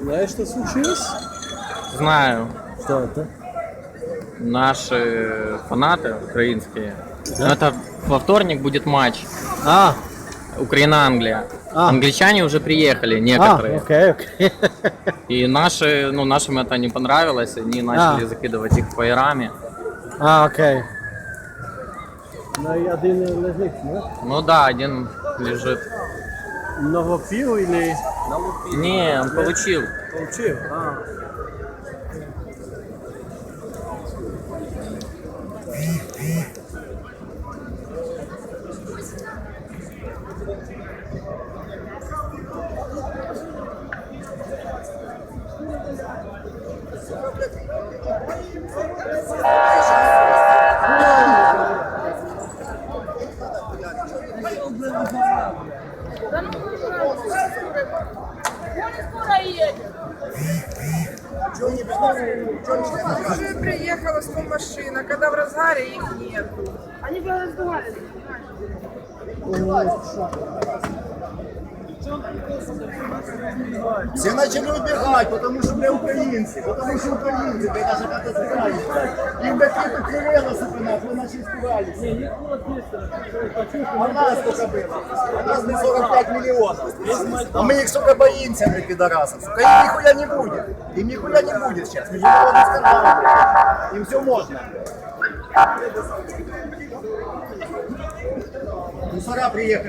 Знаешь, что случилось? Знаю. Что это? Наши фанаты украинские. Да? Это во вторник будет матч. А. Украина-Англия. А. Англичане уже приехали, а, некоторые. А, окей, окей. И наши, ну, нашим это не понравилось, они начали а. закидывать их фаерами. А, окей. Ну и один лежит, да? Ну да, один лежит. Новопил или Не, он получил. получил? А. Да ну, он скоро едет. Уже приехала 100 машин, а когда в разгаре их нет. Они бы разговаривали. Все начали убегать, потому что, бля, украинцы, потому что украинцы, бля, даже как-то сыграли, блядь. Им, блядь, какие-то крылья сука, нахуй, начали испугались. А нас сколько было? А нас не 45 миллионов. А мы их, сука, боимся, блядь, пидорасов. Сука, им нихуя не будет. Им нихуя не будет сейчас. Международный скандал, блядь. Им все можно, блядь. Мусора приехали.